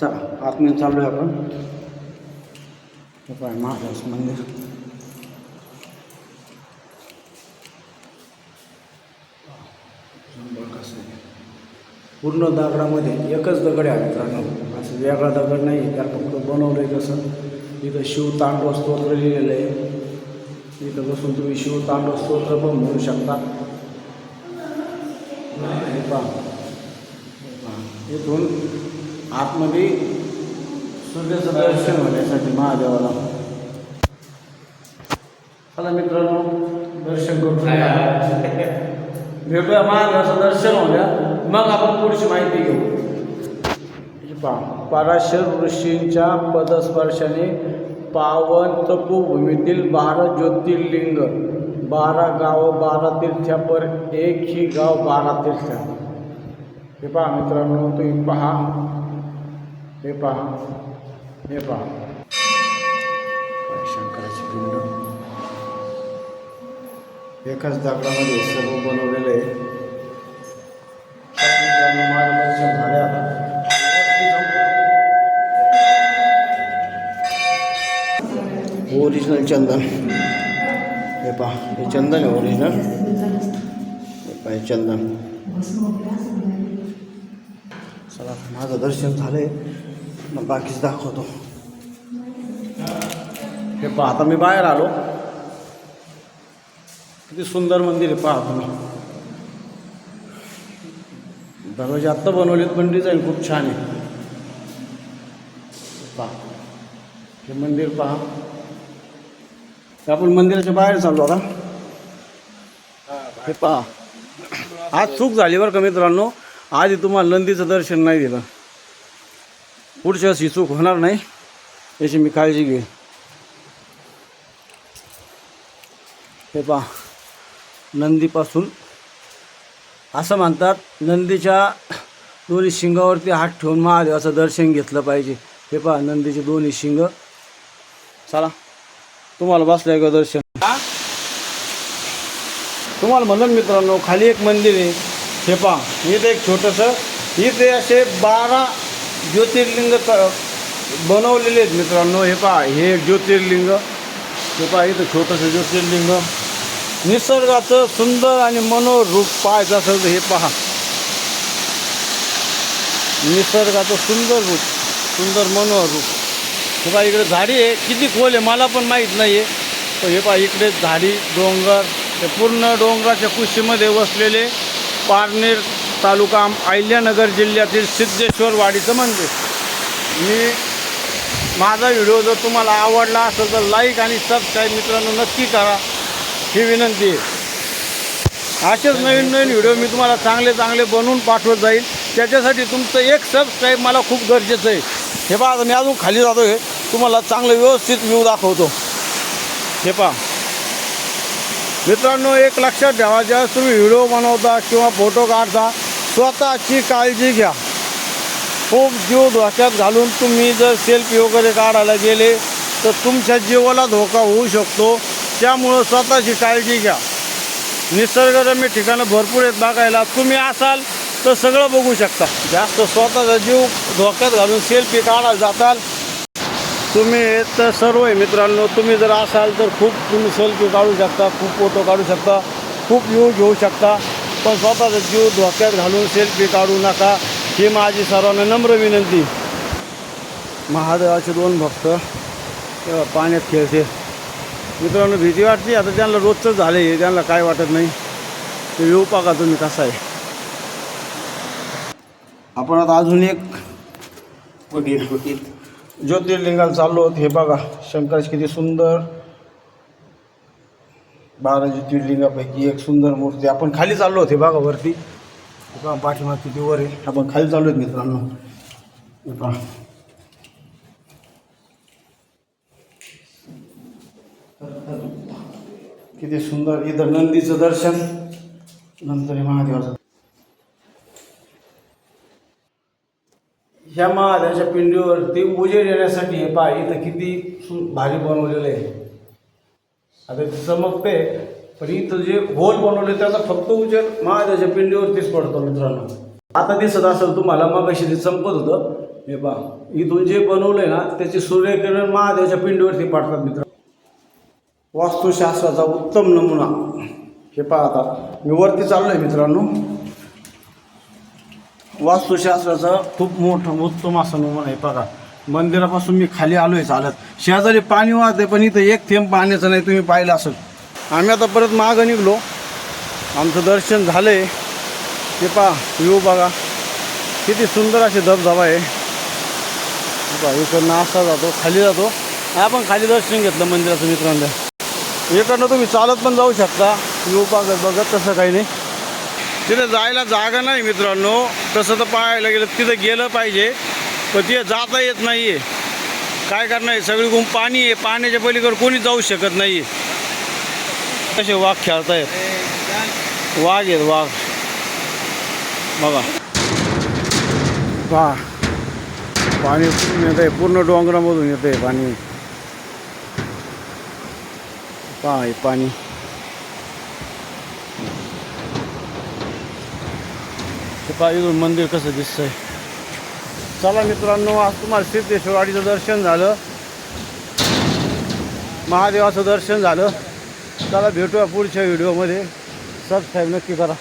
चला आतमध्ये चाललो आहे आपण. हे महाराज मंदिर. कसं आहे. पूर्ण दगडामध्ये एकच दगड आहे मित्रांनो असं वेगळा दगड नाही त्याला फक्त बनवलं आहे कसं इथं शिवतांडव स्तोत्र लिहिलेलं आहे. इथं बसून तुम्ही शिवतांडव स्तोत्र पण म्हणू शकता. पहा. हे पहा. इथून आतमध्ये सूर्याचं दर्शन होण्यासाठी महादेवाला. चला मित्रांनो दर्शन करतो भेटूया महादेवाचं दर्शन होऊया मग आपण पुढची माहिती घेऊ. पहा पराशर ऋषींच्या पदस्पर्शाने पावन तपोभूमीतील बारा ज्योतिर्लिंग बारा गाव बारा तीर्थ्यापर एक ही गाव बारा तीर्थ. हे पहा मित्रांनो तुम्ही पहा. हे पहा. हे पहा. शंकराचे पिंड. एकाच दगडामध्ये सर्व बनवलेलं आहे. मार्गदर्शन ओरिजिनल चंदन. हे पहा हे चंदन आहे ओरिजिनल हे पहा हे चंदन. चला माझं दर्शन झालंय. मग बाकीच दाखवतो. हे पहा आता मी बाहेर आलो. किती सुंदर मंदिर आहे पहा तुम्ही. दरवाजे आत्ता बनवलेत पण डिझाईन खूप छान आहे. पहा हे मंदिर पहा. आपण मंदिराच्या बाहेर चाललो आता. हे पहा. आज चूक झाली बरं का मित्रांनो? आधी तुम्हाला नंदीचं दर्शन नाही दिलं. पुढच्या वर्षी चूक होणार नाही याची मी काळजी घेईन. हे पहा नंदीपासून असं म्हणतात नंदीच्या दोन्ही शिंगावरती हात ठेवून महादेवाचं दर्शन घेतलं पाहिजे. हे पहा नंदीचे दोन्ही शिंग. चला तुम्हाला बसलंय का दर्शन. तुम्हाला म्हणलं मित्रांनो खाली एक मंदिर आहे. हे पहा इथे एक छोटंसं इथे असे बारा ज्योतिर्लिंग बनवलेले आहेत मित्रांनो. हे पहा हे एक ज्योतिर्लिंग. हे पहा इथं छोटंसं ज्योतिर्लिंग. निसर्गाचं सुंदर आणि मनोहर रूप पाहायचं असेल तर हे पहा. निसर्गाचं सुंदर रूप सुंदर मनोहर रूप हे पहा इकडे झाडी आहे. किती खोल आहे मला पण माहीत नाही आहे तर हे पहा इकडे झाडी डोंगर. ते पूर्ण डोंगराच्या कुशीमध्ये वसलेले पारनेर तालुका अहिल्यानगर जिल्ह्यातील सिद्धेश्वर वाडीचं मंदिर. मी माझा व्हिडिओ जर तुम्हाला आवडला असेल तर लाईक आणि सबस्क्राईब मित्रांनो नक्की करा. ही विनंती आहे. असेच नवीन नवीन व्हिडिओ मी तुम्हाला चांगले चांगले बनवून पाठवत जाईल. त्याच्यासाठी तुमचं एक सबस्क्राईब मला खूप गरजेचं आहे. हे पहा मी अजून खाली जातो आहे तुम्हाला चांगलं व्यवस्थित व्ह्यू दाखवतो. हे पहा. मित्रांनो एक लक्षात ठेवा ज्यावेळेस तुम्ही व्हिडिओ बनवता किंवा फोटो काढता स्वतःची काळजी घ्या. खूप जीव धोक्यात घालून तुम्ही जर सेल्फी वगैरे काढायला गेले तर तुमच्या जीवाला धोका होऊ शकतो. त्यामुळं स्वतःची काळजी घ्या. निसर्गरम्य ठिकाणं भरपूर आहेत बघायला. तुम्ही असाल तर सगळं बघू शकता. जास्त स्वतःचा जीव धोक्यात घालून सेल्फी काढायला जाताल. तुम्ही तर सर्व आहे मित्रांनो. तुम्ही जर असाल तर खूप तुम्ही सेल्फी काढू शकता खूप फोटो काढू शकता खूप व्ह्यू घेऊ शकता. पण स्वतःचा जीव धोक्यात घालून सेल्फी काढू नका ही माझी सर्वांना नम्र विनंती. महादेवाचे दोन भक्त पाण्यात खेळते. मित्रांनो भीती वाटते आता त्यांना रोजचं झालं आहे त्यांना काय वाटत नाही. ते येऊ पाका तुम्ही कसा आहे? आपण आता अजून एक ज्योतिर्लिंगाला चाललो होतो हे बघा शंकराची किती सुंदर बारा ज्योतिर्लिंगापैकी एक सुंदर मूर्ती. आपण खाली चाललो होते बघा वरती. हे पहा पाठीमाग किती वर आहे. आपण खाली चाललो आहेत मित्रांनो. हे पहा. किती सुंदर. इथं नंदीचं दर्शन. नंतर हे महादेवाचं. ह्या महादेवाच्या पिंडीवरती उजेड येण्यासाठी हे पहा इथं किती सु भारी बनवलेलं आहे. आता ते चमकते पण इथं जे होल बनवले त्याचा फक्त उजेड महादेवाच्या पिंडीवरतीच पडतो मित्रांनो. आता दिसत असेल तुम्हाला मग अशी ते चमकत होतं हे पहा इथून जे बनवलंय ना त्याची सूर्यकिरण महादेवाच्या पिंडीवरती पाडतात मित्र वास्तुशास्त्राचा उत्तम नमुना. हे पहा आता मी वरती चाललोय मित्रांनो. वास्तुशास्त्राचा खूप मोठं उत्तम असं नमुना आहे बघा मंदिरापासून मी खाली आलोय चालत. शेजारी पाणी वाहते पण इथं एक थेंब पाण्याचं नाही तुम्ही पाहिलं असेल. आम्ही आता परत मागं निघलो. आमचं दर्शन झालंय. ते पहा व्ह्यू बघा. किती सुंदर असे धबधबा आहे. हे इकडनं असा जातो खाली जातो. आपण खाली दर्शन घेतलं मंदिराचं मित्रांनो. इकडनं तुम्ही चालत पण जाऊ शकता. व्ह्यू बघत बघत तसं काही नाही. तिथे जायला जागा नाही मित्रांनो. तसं तर पाहायला गेलं तिथं गेलं पाहिजे. पण ते जाता येत नाही आहे काय करणार आहे? सगळीकडून पाणी आहे. पाण्याच्या पलीकडे कोणी जाऊ शकत नाही कसे वाघ खेळतायत. वाघ आहेत वाघ. बघा. पहा. पाणी येत आहे पूर्ण डोंगरामधून येत आहे पाणी. पहा हे पाणी. ते पहा मंदिर कसं दिसतंय. चला मित्रांनो आज तुम्हाला सिद्धेश्वरवाडीचं दर्शन झालं. महादेवाचं दर्शन झालं. चला भेटूया पुढच्या व्हिडिओमध्ये. सबस्क्राईब नक्की करा.